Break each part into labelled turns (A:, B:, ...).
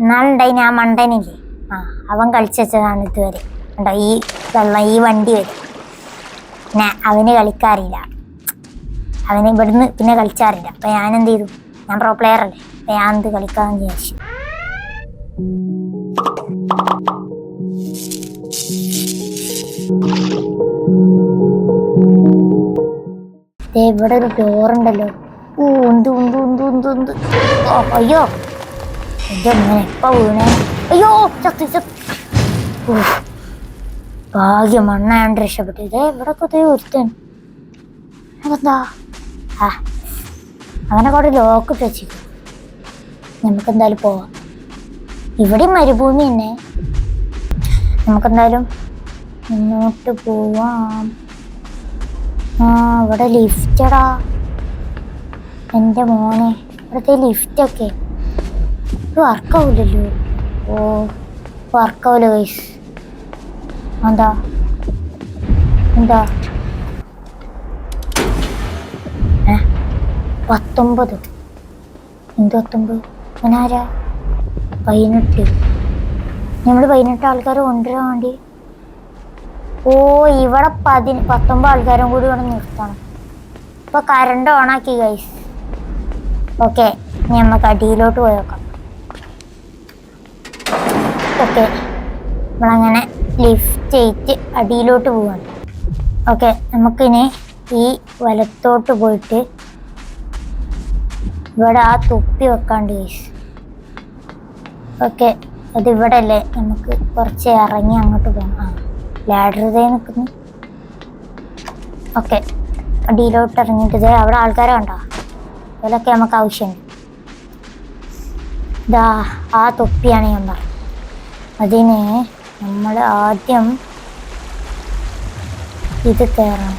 A: എന്നാളുണ്ടായി ഞാൻ മണ്ടനില്ലേ? ആ അവൻ കളിച്ചു വെച്ചതാണ് ഇതുവരെ. ഉണ്ടോ ഈ വെള്ളം ഈ വണ്ടി വരും. പിന്നെ അവന് കളിക്കാറില്ല. അവന് ഇവിടുന്ന് പിന്നെ കളിച്ചാറില്ല. അപ്പൊ ഞാൻ എന്ത് ചെയ്തു? ഞാൻ പ്രോ പ്ലെയർ അല്ലേ? അപ്പൊ ഞാൻ എന്ത് കളിക്കാന്ന് വിചാരിച്ചു. ദേ ഇവിടെ ഒരു ഡോറുണ്ടല്ലോ ഓ ഉണ്ട് അയ്യോ. ഇതെങ്ങനെ എപ്പ വീണേ? അയ്യോ ചത്തു ചത്തു. ഭാഗ്യം മണ്ണായോണ്ട് രക്ഷപ്പെട്ടു. ഇതേ ഇവിടെ കൊതേ ഒരുത്തൻ. അതെന്താ? ആ. അങ്ങനെ കുറെ ലോക്ക് ഇട്ട് നമുക്ക് എന്തായാലും പോവാം. ഇവിടെ മരുഭൂമി തന്നെ. നമുക്കെന്തായാലും മുന്നോട്ട് പോവാം. ആ ഇവിടെ ലിഫ്റ്റടാ എന്റെ മോനെ. ഇവിടുത്തെ ലിഫ്റ്റൊക്കെ വർക്കാവില്ലല്ലോ ഓ വർക്കാവില്ല ഗൈസ് എന്താ എന്താ? ഏ? പത്തൊമ്പത്. എന്ത് പത്തൊമ്പത്? ഞാനാരാ പതിനെട്ട്. നമ്മൾ പതിനെട്ട് ആൾക്കാർ കൊണ്ടുവരാൻ വേണ്ടി. ഓ ഇവിടെ പതി പത്തൊമ്പത് ആൾക്കാരും കൂടി ഇവിടെ നിർത്തണം. ഇപ്പൊ കറണ്ട് ഓണാക്കി ഗൈസ് ഓക്കെ ഇനി നമുക്ക് അടിയിലോട്ട് പോയി നോക്കാം ഓക്കെ നമ്മളങ്ങനെ ലിഫ്റ്റ് ചെയ്ത് അടിയിലോട്ട് പോവാണ്. ഓക്കെ നമുക്കിനി ഈ വലത്തോട്ട് പോയിട്ട് ഇവിടെ ആ തുപ്പി വെക്കാണ്ട് ഗൈസ് ഓക്കെ അത് ഇവിടെ അല്ലേ നമുക്ക് കുറച്ച് ഇറങ്ങി അങ്ങോട്ട് പോകാം ആ ലാഡർ ഇതേ നിൽക്കുന്നു ഓക്കെ അടിയിലോട്ട് ഇറങ്ങിയിട്ട് ഇതേ അവിടെ ആൾക്കാരെ കണ്ടോ? അതിലൊക്കെ നമുക്ക് ആവശ്യമുണ്ട്. ഇതാ ആ തൊപ്പിയാണ് ഞാൻ പറഞ്ഞത്. അതിന് നമ്മൾ ആദ്യം ഇത് കയറണം.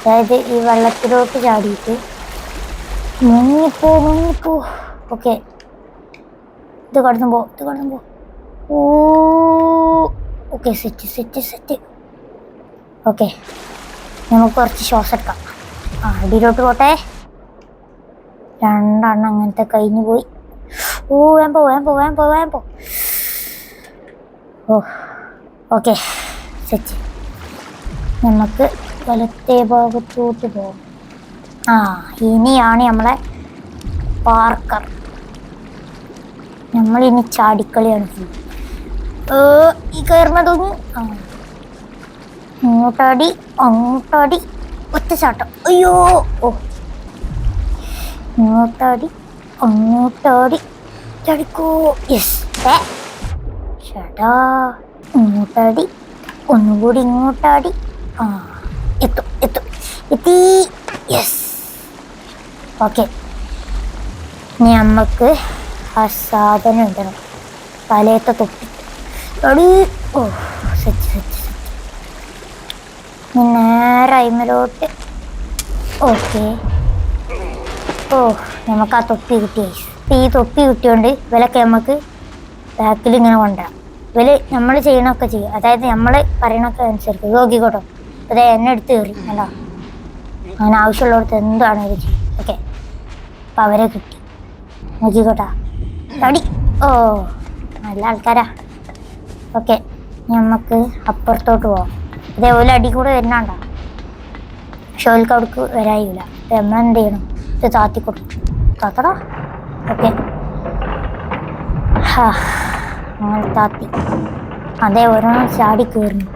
A: അതായത് ഈ വെള്ളത്തിലോട്ട് ചാടിയിട്ട് മുങ്ങിപ്പോ മുങ്ങിപ്പോ. ഓക്കെ. ഇത് കടന്നു പോ ഇത് കടന്നു പോ. ഓ. Okay set set set okay. നമുക്ക് കുറച്ച് ശ്വാസം എടുക്കാം. ആ അടിയിലോട്ട് പോട്ടെ. രണ്ടെണ്ണം അങ്ങനത്തെ കഴിഞ്ഞു പോയി. ഓ വേമ്പോ വേമ്പോ വേമ്പോ വേം പോ. ഓ ഓക്കെ. സെറ്റ്. നമുക്ക് വലത്തെ ഭാഗത്തോട്ട് പോകാം. ആ ഇനിയാണ് നമ്മളെ പാർക്കർ. നമ്മൾ ഇനി ചാടിക്കളിയാണ് ഈ കയറുന്നതൊന്നും ആ. ഇങ്ങോട്ടാടി അങ്ങോട്ടാടി. ഒറ്റച്ചാട്ടം അയ്യോ ഓ. ഇങ്ങോട്ടാടി അങ്ങോട്ടാടി. ചാടിക്കോ. യെസ് ചേട്ടാ ഇങ്ങോട്ടാടി. ഒന്നുകൂടി ഇങ്ങോട്ടാടി. ആ എത്തും എത്തും. എത്തി. യെസ് ഓക്കെ ഇനി നമുക്ക് ആ സാധനം ഇടണം തലയത്തെ തൊപ്പി. അടി ഓ സച്ച് സച്ച് സച്ച് നേരെ അയിമലോട്ട്. ഓക്കെ ഓ നമുക്ക് ആ തൊപ്പി കിട്ടിയായി ഈ തൊപ്പി കിട്ടിയോണ്ട് ഇവലൊക്കെ നമുക്ക് ബാക്കിൽ ഇങ്ങനെ കൊണ്ടുവരാം. ഇവൽ നമ്മൾ ചെയ്യണൊക്കെ ചെയ്യും. അതായത് നമ്മൾ പറയണൊക്കെ അനുസരിക്കും. നോക്കിക്കോട്ടോ. അതായത് എന്നെ എടുത്ത് കയറി. അല്ലോ. അങ്ങനെ ആവശ്യമുള്ളവർക്ക് എന്താണ് ഇവർ ചെയ്യും? ഓക്കെ. അപ്പം അവരെ കിട്ടി. നോക്കിക്കോട്ടാ. തടി ഓ നല്ല ആൾക്കാരാ. ഓക്കെ. നമുക്ക് അപ്പുറത്തോട്ട് പോവാം. ഇതേപോലെ അടി കൂടെ വരുന്നുണ്ടോ പക്ഷെ ഓൽക്ക് അവിടേക്ക് വരായില്ല. അപ്പം നമ്മൾ ചെയ്യണം? ഇത് താത്തി കൊടുക്കും താത്തടാ. ഓക്കെ. ഹാ. അങ്ങനെ താത്തി. അതേ ഓരോന്നും ചാടി കയറുന്നു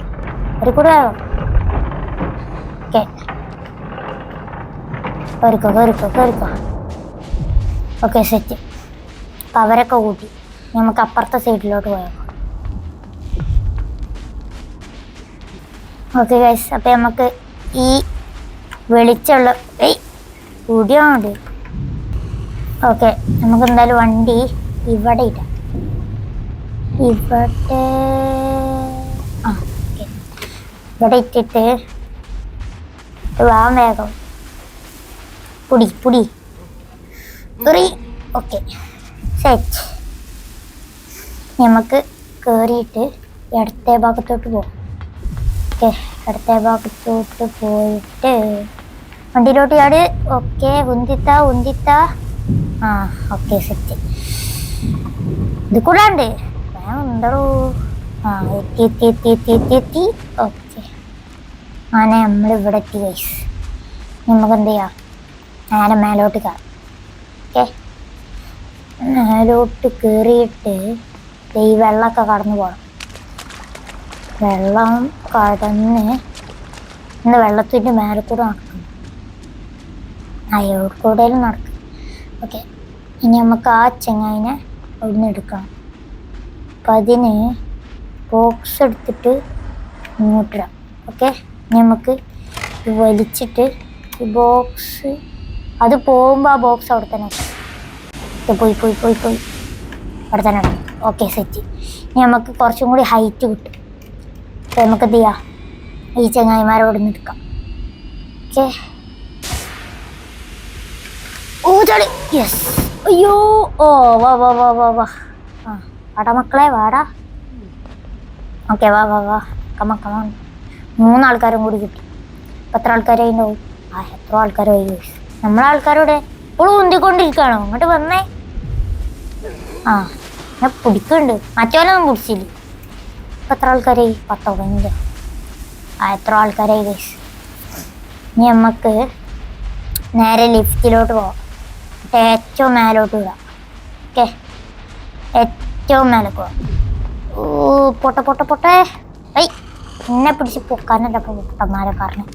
A: ഒരു കൂടെ ഓക്കെ. കയറിക്കോ കയറിക്കോ കയറിക്കോ ഓക്കെ സെറ്റ്. അപ്പം അവരൊക്കെ കൂട്ടി. നമുക്ക് അപ്പുറത്തെ സൈഡിലോട്ട് പോയോ ഓക്കെ ഗൈസ് അപ്പം നമുക്ക് ഈ വെളിച്ചുള്ള ഏയ് കൂടിയോണ്ട് ഓക്കെ നമുക്ക് എന്തായാലും വണ്ടി ഇവിടെ ഇടാം. ഇവിടെ ഇവിടെ ഇട്ടിട്ട് വാ വേഗം. പുടി പുടി. കറി ഓക്കെ. സെറ്റ്. നമുക്ക് കയറിയിട്ട് ഇടത്തെ ഭാഗത്തോട്ട് പോകും ഓക്കെ. ഇടത്തെ ഭാഗത്തോട്ട് പോയിട്ട് വണ്ടിയിലോട്ട് ചാട്. ഓക്കെ. ഉന്തിത്ത ഉന്തിത്ത. ആ ഓക്കെ. സെറ്റ്. ഇത് കൂടെ ഉണ്ട് ആ എത്തി എത്തി എത്തി എത്തി എത്തി എത്തി. ഓക്കെ. അങ്ങനെ നമ്മൾ എത്തി ഗൈസ് നമുക്ക് എന്ത് ചെയ്യാം? നേരെ മേലോട്ട് കയറാം ഓക്കെ. മേലോട്ട് കയറിയിട്ട് ഈ വെള്ളമൊക്കെ കടന്നു പോകണം വെള്ളം കടന്ന് ഇന്ന് വെള്ളത്തിന്റെ മേലെ കൂടെ നടക്കണം അയോട് കൂടെയും നടക്കും. ഓക്കെ. ഇനി നമുക്ക് ആ ചെങ്ങായിനെ അവിടുന്ന് എടുക്കണം. അപ്പം ബോക്സ് എടുത്തിട്ട് ഇങ്ങോട്ടിടാം. ഓക്കെ നമുക്ക് വലിച്ചിട്ട് ഈ ബോക്സ് അത് പോകുമ്പോൾ ആ ബോക്സ് അവിടെ തന്നെ. പോയി പോയി പോയി പോയി. അവിടെ തന്നെ ഇടാം ഓക്കെ സെറ്റ് ഇനി നമുക്ക് കുറച്ചും കൂടി ഹൈറ്റ് കിട്ടും. അപ്പോൾ നമുക്ക് എന്ത് ചെയ്യാം? ഈ ചങ്ങായിമാരോട് എടുക്കാം. ഓക്കെ ഓ ചളി. യെസ് അയ്യോ. ഓ വാ വാ വാ വാ വാ. ആ. വാടാ മക്കളെ വാടാ. ഓക്കെ വാ വാ വാ. കമ കമ മൂന്നാൾക്കാരും കൂടി കിട്ടി. എത്ര ആൾക്കാരായി ഉണ്ടാവും ആ എത്ര ആൾക്കാരായി. നമ്മളെ ആൾക്കാരോടെ ഇപ്പോഴും ഉന്തിക്കൊണ്ടിരിക്കുകയാണോ അങ്ങോട്ട് വന്നേ. ആ ഞാൻ പിടിക്കുന്നുണ്ട്. മറ്റോലൊന്നും പിടിച്ചില്ല. ഇപ്പം എത്ര ആൾക്കാരായി പത്തോ പതിനഞ്ചോ? ആ എത്ര ആൾക്കാരായി ഗൈസ് ഇനി നമുക്ക് നേരെ ലിഫ്റ്റിലോട്ട് പോവാം. ഏറ്റവും മേലോട്ട് വിടാം. ഓക്കെ? ഏറ്റവും മേലെ ഓ പൊട്ട പൊട്ട പൊട്ടേ. ഐ എന്നെ പിടിച്ച് പൊക്കാനല്ല പൊട്ടന്മാരെ കാരണം